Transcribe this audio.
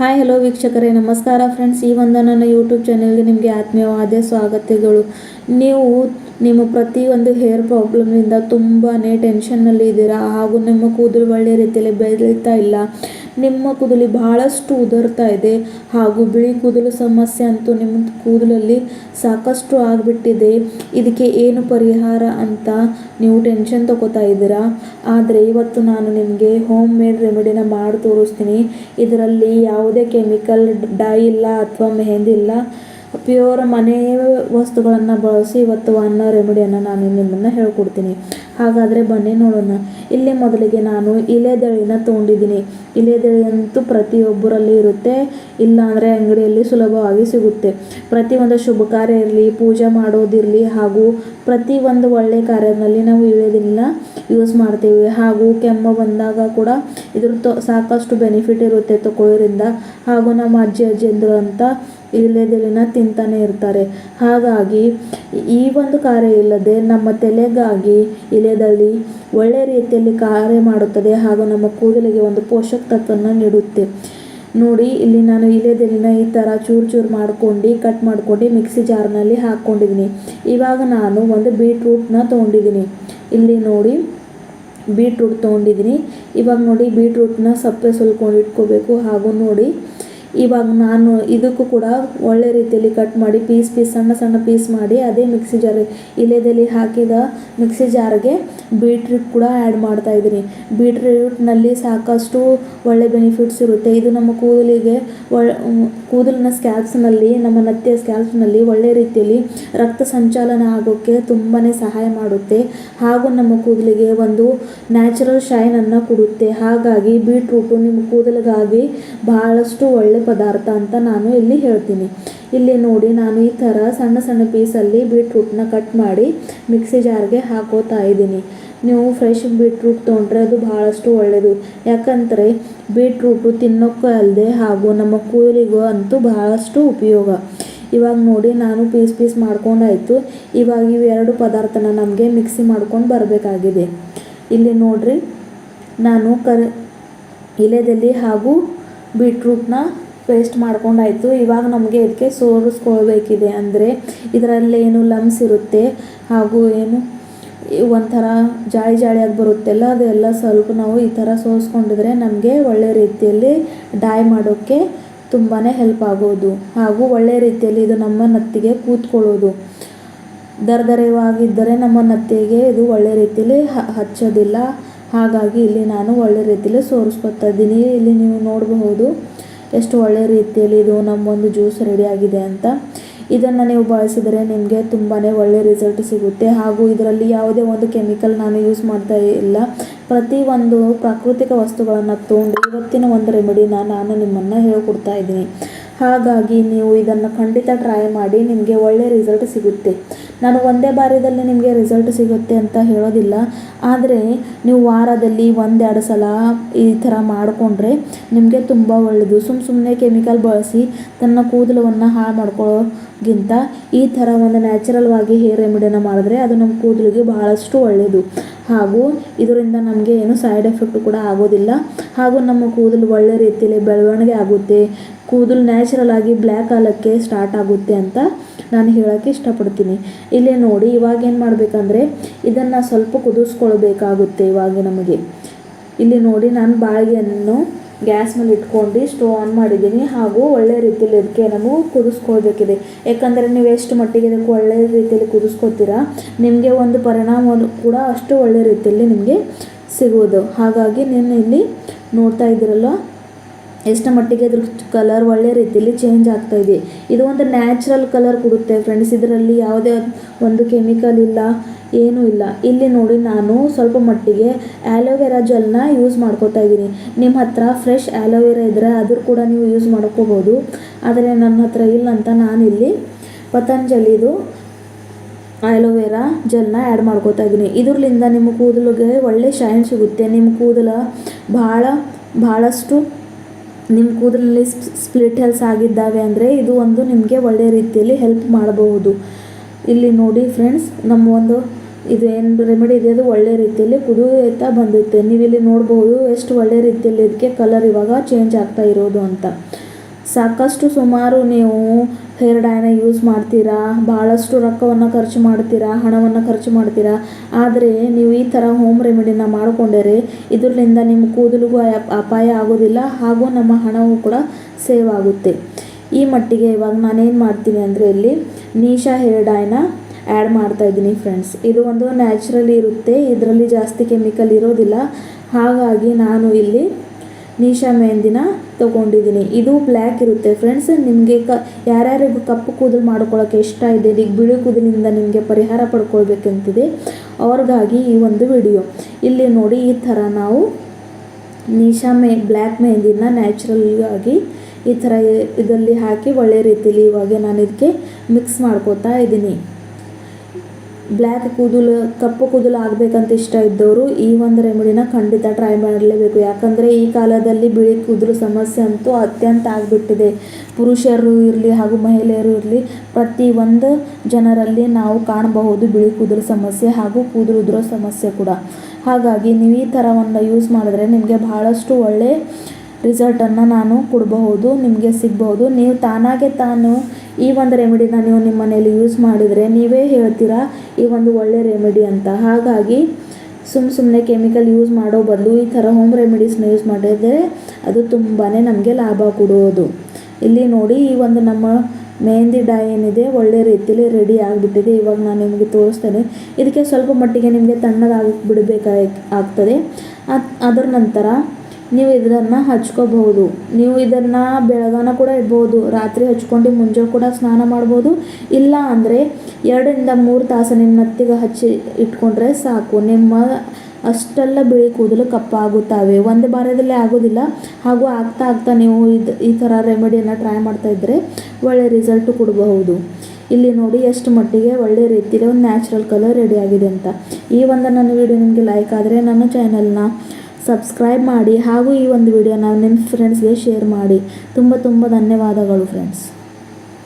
Hi, hello ವೀಕ್ಷಕರೇ, ನಮಸ್ಕಾರ friends. ಈ ಒಂದು ನನ್ನ ಯೂಟ್ಯೂಬ್ ಚಾನೆಲ್ಗೆ ನಿಮಗೆ ಆತ್ಮೀಯವಾದ ಸ್ವಾಗತಗಳು. ನೀವು ನಿಮ್ಮ ಪ್ರತಿಯೊಂದು ಹೇರ್ ಪ್ರಾಬ್ಲಮ್ನಿಂದ ತುಂಬಾ ಟೆನ್ಷನ್ನಲ್ಲಿ ಇದ್ದೀರಾ ಹಾಗೂ ನಿಮ್ಮ ಕೂದಲು ಒಳ್ಳೆಯ ರೀತಿಯಲ್ಲಿ ಬೆಳೀತಾ ಇಲ್ಲ. ನಿಮ್ಮ ಕೂದಲು ಬಹಳಷ್ಟು ಉದುರ್ತಾ ಇದೆ ಹಾಗೂ ಬಿಳಿ ಕೂದಲು ಸಮಸ್ಯೆ ಅಂತೂ ನಿಮ್ಮ ಕೂದಲಲ್ಲಿ ಸಾಕಷ್ಟು ಆಗಿಬಿಟ್ಟಿದೆ. ಇದಕ್ಕೆ ಏನು ಪರಿಹಾರ ಅಂತ ನೀವು ಟೆನ್ಷನ್ ತಗೋತಾ ಇದ್ದೀರಾ? ಆದರೆ ಇವತ್ತು ನಾನು ನಿಮಗೆ ಹೋಮ್ ಮೇಡ್ ರೆಮಿಡಿನ ಮಾಡಿ ತೋರಿಸ್ತೀನಿ. ಇದರಲ್ಲಿ ಯಾವುದೇ ಕೆಮಿಕಲ್ ಡೈ ಇಲ್ಲ ಅಥವಾ ಮೆಹಂದಿ ಇಲ್ಲ. ಪ್ಯೂರ್ ಮನೆ ವಸ್ತುಗಳನ್ನು ಬಳಸಿ ಇವತ್ತು ಅನ್ನೋ ರೆಮಿಡಿಯನ್ನು ನಾನು ನಿಮ್ಮನ್ನು ಹೇಳ್ಕೊಡ್ತೀನಿ. ಹಾಗಾದರೆ ಬನ್ನಿ ನೋಡೋಣ. ಇಲ್ಲಿ ಮೊದಲಿಗೆ ನಾನು ಇಲೆದೆಳೆನ ತೊಗೊಂಡಿದ್ದೀನಿ. ಇಲೆದೆಳೆ ಅಂತೂ ಪ್ರತಿಯೊಬ್ಬರಲ್ಲಿ ಇರುತ್ತೆ. ಇಲ್ಲಾಂದರೆ ಅಂಗಡಿಯಲ್ಲಿ ಸುಲಭವಾಗಿ ಸಿಗುತ್ತೆ. ಪ್ರತಿಯೊಂದು ಶುಭ ಕಾರ್ಯ ಇರಲಿ ಪೂಜೆ ಮಾಡೋದಿರಲಿ ಹಾಗೂ ಪ್ರತಿ ಒಂದು ಒಳ್ಳೆಯ ಕಾರ್ಯದಲ್ಲಿ ನಾವು ಇಳೆದೆಲೆನ ಯೂಸ್ ಮಾಡ್ತೀವಿ. ಹಾಗೂ ಕೆಮ್ಮು ಬಂದಾಗ ಕೂಡ ಇದ್ರ ಸಾಕಷ್ಟು ಬೆನಿಫಿಟ್ ಇರುತ್ತೆ ತಗೊಳ್ಳೋದ್ರಿಂದ ಹಾಗೂ ನಮ್ಮ ಅಜ್ಜಿ, ಅಜ್ಜಿಯಂದ್ರು ಅಂತ ಇಲೆದೆಲೆನ ತಿಂತಾನೆ ಇರ್ತಾರೆ. ಹಾಗಾಗಿ ಈ ಒಂದು ಕಾರ್ಯ ಇಲ್ಲದೆ ನಮ್ಮ ತಲೆಗಾಗಿ ಇಲೆದಲ್ಲಿ ಒಳ್ಳೆಯ ರೀತಿಯಲ್ಲಿ ಕಾರ್ಯ ಮಾಡುತ್ತದೆ ಹಾಗೂ ನಮ್ಮ ಕೂದಲಿಗೆ ಒಂದು ಪೋಷಕ ತತ್ವವನ್ನು ನೀಡುತ್ತೆ. ನೋಡಿ, ಇಲ್ಲಿ ನಾನು ಇಲೆದೆಲಿನ ಈ ಥರ ಚೂರು ಚೂರು ಮಾಡ್ಕೊಂಡು ಕಟ್ ಮಾಡ್ಕೊಂಡು ಮಿಕ್ಸಿ ಜಾರ್ನಲ್ಲಿ ಹಾಕ್ಕೊಂಡಿದ್ದೀನಿ ಇವಾಗ ನಾನು ಒಂದು ಬೀಟ್ರೂಟ್ನ ತೊಗೊಂಡಿದ್ದೀನಿ. ಇಲ್ಲಿ ನೋಡಿ ಬೀಟ್ರೂಟ್ ತೊಗೊಂಡಿದ್ದೀನಿ. ಇವಾಗ ನೋಡಿ ಬೀಟ್ರೂಟ್ನ ಸಪ್ಪೆ ಸುಲ್ಕೊಂಡು ಇಟ್ಕೋಬೇಕು ಹಾಗೂ ನೋಡಿ ಇವಾಗ ನಾನು ಇದಕ್ಕೂ ಕೂಡ ಒಳ್ಳೆ ರೀತಿಯಲ್ಲಿ ಕಟ್ ಮಾಡಿ ಪೀಸ್ ಪೀಸ್ ಸಣ್ಣ ಸಣ್ಣ ಪೀಸ್ ಮಾಡಿ ಅದೇ ಮಿಕ್ಸಿ ಜಾರ್ ಇಲೆದಲ್ಲಿ ಹಾಕಿದ ಮಿಕ್ಸಿ ಜಾರ್ಗೆ ಬೀಟ್ರೂಟ್ ಕೂಡ ಆ್ಯಡ್ ಮಾಡ್ತಾ ಇದ್ದೀನಿ. ಬೀಟ್ರೂಟ್ನಲ್ಲಿ ಸಾಕಷ್ಟು ಒಳ್ಳೆ ಬೆನಿಫಿಟ್ಸ್ ಇರುತ್ತೆ. ಇದು ನಮ್ಮ ಕೂದಲಿಗೆ ಒಳ್ಳೆ ಕೂದಲಿನ ಸ್ಕ್ಯಾಲ್ಪ್ಸ್ನಲ್ಲಿ ನಮ್ಮ ನತ್ತೆಯ ಸ್ಕ್ಯಾಲ್ಪ್ಸ್ನಲ್ಲಿ ಒಳ್ಳೆ ರೀತಿಯಲ್ಲಿ ರಕ್ತ ಸಂಚಾಲನ ಆಗೋಕ್ಕೆ ತುಂಬಾ ಸಹಾಯ ಮಾಡುತ್ತೆ. ಹಾಗೂ ನಮ್ಮ ಕೂದಲಿಗೆ ಒಂದು ನ್ಯಾಚುರಲ್ ಶೈನನ್ನು ಕೊಡುತ್ತೆ. ಹಾಗಾಗಿ ಬೀಟ್ರೂಟು ನಿಮ್ಮ ಕೂದಲಿಗಾಗಿ ಬಹಳಷ್ಟು ಒಳ್ಳೆ ಪದಾರ್ಥ ಅಂತ ನಾನು ಇಲ್ಲಿ ಹೇಳ್ತೀನಿ. ಇಲ್ಲಿ ನೋಡಿ ನಾನು ಈ ಥರ ಸಣ್ಣ ಸಣ್ಣ ಪೀಸಲ್ಲಿ ಬೀಟ್ರೂಟ್ನ ಕಟ್ ಮಾಡಿ ಮಿಕ್ಸಿ ಜಾರ್ಗೆ ಹಾಕೋತಾ ಇದ್ದೀನಿ. ನೀವು ಫ್ರೆಶ್ ಬೀಟ್ರೂಟ್ ತೊಗೊಂಡ್ರೆ ಅದು ಬಹಳಷ್ಟು ಒಳ್ಳೆಯದು ಯಾಕಂದರೆ ಬೀಟ್ರೂಟು ತಿನ್ನೋಕ್ಕೂ ಅಲ್ಲದೆ ಹಾಗೂ ನಮ್ಮ ಕೂದಲಿಗೂ ಅಂತೂ ಬಹಳಷ್ಟು ಉಪಯೋಗ. ಇವಾಗ ನೋಡಿ ನಾನು ಪೀಸ್ ಪೀಸ್ ಮಾಡ್ಕೊಂಡಾಯಿತು. ಇವಾಗ ಇವೆರಡು ಪದಾರ್ಥನ ನಮಗೆ ಮಿಕ್ಸಿ ಮಾಡ್ಕೊಂಡು ಬರಬೇಕಾಗಿದೆ. ಇಲ್ಲಿ ನೋಡ್ರಿ, ನಾನು ಕರ್, ಇಲೆದಲ್ಲಿ ಹಾಗೂ ಬೀಟ್ರೂಟ್ನ ಪೇಸ್ಟ್ ಮಾಡ್ಕೊಂಡಾಯಿತು. ಇವಾಗ ನಮಗೆ ಇದಕ್ಕೆ ಸೋರಿಸ್ಕೊಳ್ಬೇಕಿದೆ ಅಂದರೆ ಇದರಲ್ಲಿ ಏನು ಲಮ್ಸ್ ಇರುತ್ತೆ ಹಾಗೂ ಏನು ಒಂಥರ ಜಾಳಿ ಜಾಳಿಯಾಗಿ ಬರುತ್ತೆಲ್ಲ, ಅದೆಲ್ಲ ಸ್ವಲ್ಪ ನಾವು ಈ ಥರ ಸೋಸ್ಕೊಂಡಿದ್ರೆ ನಮಗೆ ಒಳ್ಳೆ ರೀತಿಯಲ್ಲಿ ಡೈ ಮಾಡೋಕ್ಕೆ ತುಂಬಾ ಹೆಲ್ಪ್ ಆಗೋದು ಹಾಗೂ ಒಳ್ಳೆ ರೀತಿಯಲ್ಲಿ ಇದು ನಮ್ಮ ನತ್ತಿಗೆ ಕೂತ್ಕೊಳ್ಳೋದು. ದರದರವಾಗಿದ್ದರೆ ನಮ್ಮ ನತ್ತಿಗೆ ಇದು ಒಳ್ಳೆ ರೀತಿಯಲ್ಲಿ ಹಚ್ಚೋದಿಲ್ಲ. ಹಾಗಾಗಿ ಇಲ್ಲಿ ನಾನು ಒಳ್ಳೆ ರೀತಿಯಲ್ಲಿ ಸೋರಿಸ್ಕೊತಾ ಇದ್ದೀನಿ. ಇಲ್ಲಿ ನೀವು ನೋಡಬಹುದು ಎಷ್ಟು ಒಳ್ಳೆ ರೀತಿಯಲ್ಲಿ ಇದು ನಮ್ಮೊಂದು ಜ್ಯೂಸ್ ರೆಡಿ ಆಗಿದೆ ಅಂತ. ಇದನ್ನು ನೀವು ಬಳಸಿದರೆ ನಿಮಗೆ ತುಂಬಾ ಒಳ್ಳೆ ರಿಸಲ್ಟ್ ಸಿಗುತ್ತೆ. ಹಾಗೂ ಇದರಲ್ಲಿ ಯಾವುದೇ ಒಂದು ಕೆಮಿಕಲ್ ನಾನು ಯೂಸ್ ಮಾಡ್ತಾ ಇಲ್ಲ. ಪ್ರತಿಯೊಂದು ಪ್ರಾಕೃತಿಕ ವಸ್ತುಗಳನ್ನು ತೊಗೊಂಡು ಇವತ್ತಿನ ಒಂದು ರೆಮಿಡಿನ ನಾನು ನಿಮ್ಮನ್ನು ಹೇಳಿಕೊಡ್ತಾ ಇದ್ದೀನಿ. ಹಾಗಾಗಿ ನೀವು ಇದನ್ನು ಖಂಡಿತ ಟ್ರೈ ಮಾಡಿ ನಿಮಗೆ ಒಳ್ಳೆ ರಿಸಲ್ಟ್ ಸಿಗುತ್ತೆ. ನಾನು ಒಂದೇ ಬಾರಿಯಲ್ಲಿ ನಿಮಗೆ ರಿಸಲ್ಟ್ ಸಿಗುತ್ತೆ ಅಂತ ಹೇಳೋದಿಲ್ಲ. ಆದರೆ ನೀವು ವಾರದಲ್ಲಿ ಒಂದೆರಡು ಸಲ ಈ ಥರ ಮಾಡಿಕೊಂಡ್ರೆ ನಿಮಗೆ ತುಂಬ ಒಳ್ಳೆಯದು ಸುಮ್ಮ ಸುಮ್ಮನೆ ಕೆಮಿಕಲ್ ಬಳಸಿ ತನ್ನ ಕೂದಲವನ್ನು ಹಾಳು ಮಾಡ್ಕೊಳ್ಳೋಗಿಂತ ಈ ಥರ ಒಂದು ನ್ಯಾಚುರಲ್ವಾಗಿ ಹೇರ್ ರೆಮಿಡಿನ ಮಾಡಿದ್ರೆ ಅದು ನಮ್ಮ ಕೂದಲಿಗೆ ಬಹಳಷ್ಟು ಒಳ್ಳೆಯದು ಹಾಗೂ ಇದರಿಂದ ನಮಗೆ ಏನು ಸೈಡ್ ಎಫೆಕ್ಟ್ ಕೂಡ ಆಗೋದಿಲ್ಲ. ಹಾಗೂ ನಮ್ಮ ಕೂದಲು ಒಳ್ಳೆ ರೀತಿಯಲ್ಲಿ ಬೆಳವಣಿಗೆ ಆಗುತ್ತೆ. ಕೂದಲು ನ್ಯಾಚುರಲ್ ಆಗಿ ಬ್ಲ್ಯಾಕ್ ಆಲಕ್ಕೆ ಸ್ಟಾರ್ಟ್ ಆಗುತ್ತೆ ಅಂತ ನಾನು ಹೇಳೋಕ್ಕೆ ಇಷ್ಟಪಡ್ತೀನಿ. ಇಲ್ಲಿ ನೋಡಿ, ಇವಾಗ ಏನು ಮಾಡಬೇಕಂದ್ರೆ, ಇದನ್ನು ಸ್ವಲ್ಪ ಕುದಿಸ್ಕೊಳ್ಬೇಕಾಗುತ್ತೆ ಇವಾಗ ನಮಗೆ. ಇಲ್ಲಿ ನೋಡಿ, ನಾನು ಬಾಳಿಗೆಯನ್ನು ಗ್ಯಾಸ್ ಮೇಲೆ ಇಟ್ಕೊಂಡು ಸ್ಟೋವ್ ಆನ್ ಮಾಡಿದ್ದೀನಿ ಹಾಗೂ ಒಳ್ಳೆ ರೀತಿಯಲ್ಲಿ ಇದಕ್ಕೆ ನಾವು ಕುದಿಸ್ಕೊಳ್ಬೇಕಿದೆ. ಯಾಕಂದರೆ ನೀವು ಎಷ್ಟು ಮಟ್ಟಿಗೆ ಇದಕ್ಕೆ ಒಳ್ಳೆ ರೀತಿಯಲ್ಲಿ ಕುದಿಸ್ಕೊತೀರಾ ನಿಮಗೆ ಒಂದು ಪರಿಣಾಮವನ್ನು ಕೂಡ ಅಷ್ಟು ಒಳ್ಳೆ ರೀತಿಯಲ್ಲಿ ನಿಮಗೆ ಸಿಗೋದು. ಹಾಗಾಗಿ ನೀನು ಇಲ್ಲಿ ನೋಡ್ತಾ ಇದ್ದೀರಲ್ಲ ಎಷ್ಟು ಮಟ್ಟಿಗೆ ಅದ್ರ ಕಲರ್ ಒಳ್ಳೆ ರೀತಿಯಲ್ಲಿ ಚೇಂಜ್ ಆಗ್ತಾ ಇದೆ. ಇದು ಒಂದು ನ್ಯಾಚುರಲ್ ಕಲರ್ ಕೊಡುತ್ತೆ ಫ್ರೆಂಡ್ಸ್ ಇದರಲ್ಲಿ ಯಾವುದೇ ಒಂದು ಕೆಮಿಕಲ್ ಇಲ್ಲ, ಏನೂ ಇಲ್ಲ. ಇಲ್ಲಿ ನೋಡಿ ನಾನು ಸ್ವಲ್ಪ ಮಟ್ಟಿಗೆ ಆ್ಯಲೋವೆರಾ ಜೆಲ್ನ ಯೂಸ್ ಮಾಡ್ಕೋತಾ ಇದ್ದೀನಿ. ನಿಮ್ಮ ಹತ್ರ ಫ್ರೆಶ್ ಆ್ಯಲೋವೆರಾ ಇದ್ದರೆ ಅದ್ರ ಕೂಡ ನೀವು ಯೂಸ್ ಮಾಡ್ಕೋಬೋದು. ಆದರೆ ನನ್ನ ಹತ್ರ ಇಲ್ಲ ಅಂತ ನಾನಿಲ್ಲಿ ಪತಂಜಲಿದು ಆಲೋವೆರಾ ಜೆಲ್ನ ಆ್ಯಡ್ ಮಾಡ್ಕೋತಾ ಇದ್ದೀನಿ. ಇದರಿಂದ ನಿಮ್ಮ ಕೂದಲಿಗೆ ಒಳ್ಳೆ ಶೈನ್ ಸಿಗುತ್ತೆ. ನಿಮ್ಮ ಕೂದಲು ಭಾಳ ಭಾಳಷ್ಟು ನಿಮ್ಮ ಕೂದಲಲ್ಲಿ ಸ್ಪ್ಲಿಟ್ ಹೆಲ್ಸ್ ಆಗಿದ್ದಾವೆ ಅಂದರೆ ಇದು ಒಂದು ನಿಮಗೆ ಒಳ್ಳೆಯ ರೀತಿಯಲ್ಲಿ ಹೆಲ್ಪ್ ಮಾಡಬಹುದು. ಇಲ್ಲಿ ನೋಡಿ ಫ್ರೆಂಡ್ಸ್ ನಮ್ಮ ಒಂದು ಇದು ಏನು ರೆಮಿಡಿ ಇದೆ, ಅದು ಒಳ್ಳೆ ರೀತಿಯಲ್ಲಿ ಕುದಿಯುತ್ತಾ ಬಂದಿತ್ತು ನೀವು ಇಲ್ಲಿ ನೋಡಬಹುದು ಎಷ್ಟು ಒಳ್ಳೆ ರೀತಿಯಲ್ಲಿ ಇದಕ್ಕೆ ಕಲರ್ ಇವಾಗ ಚೇಂಜ್ ಆಗ್ತಾ ಇರೋದು ಅಂತ. ಸಾಕಷ್ಟು ಸುಮಾರು ನೀವು ಹೇರ್ ಡೈನ ಯೂಸ್ ಮಾಡ್ತೀರಾ ಭಾಳಷ್ಟು ರೊಕ್ಕವನ್ನು ಖರ್ಚು ಮಾಡ್ತೀರಾ, ಹಣವನ್ನು ಖರ್ಚು ಮಾಡ್ತೀರಾ, ಆದರೆ ನೀವು ಈ ಥರ ಹೋಮ್ ರೆಮಿಡಿನ ಮಾಡಿಕೊಂಡರೆ ಇದರಿಂದ ನಿಮ್ಮ ಕೂದಲಿಗೂ ಅಪಾಯ ಆಗೋದಿಲ್ಲ, ಹಾಗೂ ನಮ್ಮ ಹಣವೂ ಕೂಡ ಸೇವ್ ಆಗುತ್ತೆ. ಈ ಮಟ್ಟಿಗೆ ಇವಾಗ ನಾನೇನು ಮಾಡ್ತೀನಿ ಅಂದರೆ ಇಲ್ಲಿ ನೀಶಾ ಹೇರ್ ಡೈನ ಆ್ಯಡ್ ಮಾಡ್ತಾ ಇದ್ದೀನಿ ಫ್ರೆಂಡ್ಸ್ ಇದು ಒಂದು ನ್ಯಾಚುರಲಿ ಇರುತ್ತೆ, ಇದರಲ್ಲಿ ಜಾಸ್ತಿ ಕೆಮಿಕಲ್ ಇರೋದಿಲ್ಲ. ಹಾಗಾಗಿ ನಾನು ಇಲ್ಲಿ ನೀಶಾ ಮೆಹಂದಿನ ತೊಗೊಂಡಿದ್ದೀನಿ. ಇದು ಬ್ಲ್ಯಾಕ್ ಇರುತ್ತೆ. ಫ್ರೆಂಡ್ಸ್ ನಿಮಗೆ ಕ, ಯಾರ್ಯಾರಿಗೂ ಕಪ್ಪು ಕೂದಲು ಮಾಡ್ಕೊಳ್ಳೋಕೆ ಇಷ್ಟ ಇದೆ ಈಗ ಬಿಳಿ ಕೂದಲಿನಿಂದ ನಿಮಗೆ ಪರಿಹಾರ ಪಡ್ಕೊಳ್ಬೇಕಂತಿದೆ, ಅವ್ರಿಗಾಗಿ ಈ ಒಂದು ವಿಡಿಯೋ ಇಲ್ಲಿ ನೋಡಿ, ಈ ಥರ ನಾವು ನೀಶಾ ಮೆ ಬ್ಲ್ಯಾಕ್ ಮೆಹಂದಿನ ನ್ಯಾಚುರಲ್ ಆಗಿ ಈ ಥರ ಇದರಲ್ಲಿ ಹಾಕಿ ಒಳ್ಳೆ ರೀತಿಯಲ್ಲಿ ಇವಾಗ ನಾನು ಇದಕ್ಕೆ ಮಿಕ್ಸ್ ಮಾಡ್ಕೋತಾ ಇದ್ದೀನಿ. ಬ್ಲ್ಯಾಕ್ ಕೂದಲು, ಕಪ್ಪು ಕೂದಲು ಆಗಬೇಕಂತ ಇಷ್ಟ ಇದ್ದವರು ಈ ಒಂದು ರೆಮಿಡಿನ ಖಂಡಿತ ಟ್ರೈ ಮಾಡಲೇಬೇಕು. ಯಾಕಂದರೆ ಈ ಕಾಲದಲ್ಲಿ ಬಿಳಿ ಕೂದಲು ಸಮಸ್ಯೆ ಅಂತೂ ಅತ್ಯಂತ ಆಗಿಬಿಟ್ಟಿದೆ. ಪುರುಷರು ಇರಲಿ ಹಾಗೂ ಮಹಿಳೆಯರು ಇರಲಿ, ಪ್ರತಿ ಒಂದು ಜನರಲ್ಲಿ ನಾವು ಕಾಣಬಹುದು ಬಿಳಿ ಕೂದಲು ಸಮಸ್ಯೆ ಹಾಗೂ ಕೂದಲು ಉದುರೋ ಸಮಸ್ಯೆ ಕೂಡ. ಹಾಗಾಗಿ ನೀವು ಈ ಥರವನ್ನು ಯೂಸ್ ಮಾಡಿದ್ರೆ ನಿಮಗೆ ಬಹಳಷ್ಟು ಒಳ್ಳೆ ರಿಸಲ್ಟನ್ನು ನಾನು ಕೊಡಬಹುದು, ನಿಮಗೆ ಸಿಗಬಹುದು. ನೀವು ತಾನಾಗೆ ತಾನು ಈ ಒಂದು ರೆಮಿಡಿನ ನೀವು ನಿಮ್ಮ ಮನೆಯಲ್ಲಿ ಯೂಸ್ ಮಾಡಿದರೆ ನೀವೇ ಹೇಳ್ತೀರಾ, ಈ ಒಂದು ಒಳ್ಳೆ ರೆಮಿಡಿ ಅಂತ? ಹಾಗಾಗಿ ಸುಮ್ಮ ಸುಮ್ಮನೆ ಕೆಮಿಕಲ್ ಯೂಸ್ ಮಾಡೋ ಬದಲು ಈ ಥರ ಹೋಮ್ ರೆಮಿಡೀಸ್ನ ಯೂಸ್ ಮಾಡಿದರೆ ಅದು ತುಂಬಾ ನಮಗೆ ಲಾಭ ಕೊಡುವುದು. ಇಲ್ಲಿ ನೋಡಿ ಈ ಒಂದು ನಮ್ಮ ಮೆಹಂದಿ ಡೈ ಏನಿದೆ, ಒಳ್ಳೆ ರೀತಿಯಲ್ಲಿ ರೆಡಿ ಆಗಿಬಿಟ್ಟಿದೆ. ಇವಾಗ ನಾನು ನಿಮಗೆ ತೋರಿಸ್ತೇನೆ. ಇದಕ್ಕೆ ಸ್ವಲ್ಪ ಮಟ್ಟಿಗೆ ನಿಮಗೆ ತಣ್ಣದಾಗಿ ಬಿಡಬೇಕಾಗಿ ಆಗ್ತದೆ. ಅದ್- ಅದರ ನಂತರ ನೀವು ಇದನ್ನು ಹಚ್ಕೋಬಹುದು. ನೀವು ಇದನ್ನು ಬೆಳಗಾನ ಕೂಡ ಇಡ್ಬೋದು ರಾತ್ರಿ ಹಚ್ಕೊಂಡು ಮುಂಜಾನೆ ಕೂಡ ಸ್ನಾನ ಮಾಡ್ಬೋದು. ಇಲ್ಲ ಅಂದರೆ ಎರಡರಿಂದ ಮೂರು ತಾಸು ನಿಮ್ಮ ನತ್ತಿಗೆ ಹಚ್ಚಿ ಇಟ್ಕೊಂಡ್ರೆ ಸಾಕು. ನಿಮ್ಮ ಅಷ್ಟೆಲ್ಲ ಬಿಳಿ ಕೂದಲು ಕಪ್ಪಾಗುತ್ತವೆ. ಒಂದು ಬಾರದಲ್ಲಿ ಆಗೋದಿಲ್ಲ. ಹಾಗೂ ಆಗ್ತಾ ಆಗ್ತಾ ನೀವು ಇದು, ಈ ಥರ ರೆಮಿಡಿಯನ್ನು ಟ್ರೈ ಮಾಡ್ತಾ ಇದ್ದರೆ ಒಳ್ಳೆ ರಿಸಲ್ಟು ಕೊಡಬಹುದು. ಇಲ್ಲಿ ನೋಡಿ ಎಷ್ಟು ಮಟ್ಟಿಗೆ ಒಳ್ಳೆ ರೀತಿಯಲ್ಲಿ ಒಂದು ನ್ಯಾಚುರಲ್ ಕಲರ್ ರೆಡಿ ಆಗಿದೆ ಅಂತ. ಈ ಒಂದು ನನ್ನ ವಿಡಿಯೋ ನಿಮಗೆ ಲೈಕ್ ಆದರೆ ನನ್ನ ಚಾನಲ್ನ ಸಬ್ಸ್ಕ್ರೈಬ್ ಮಾಡಿ ಹಾಗೂ ಈ ಒಂದು ವಿಡಿಯೋನ ನಿಮ್ಮ ಫ್ರೆಂಡ್ಸ್ಗೆ ಶೇರ್ ಮಾಡಿ. ತುಂಬ ತುಂಬ ಧನ್ಯವಾದಗಳು ಫ್ರೆಂಡ್ಸ್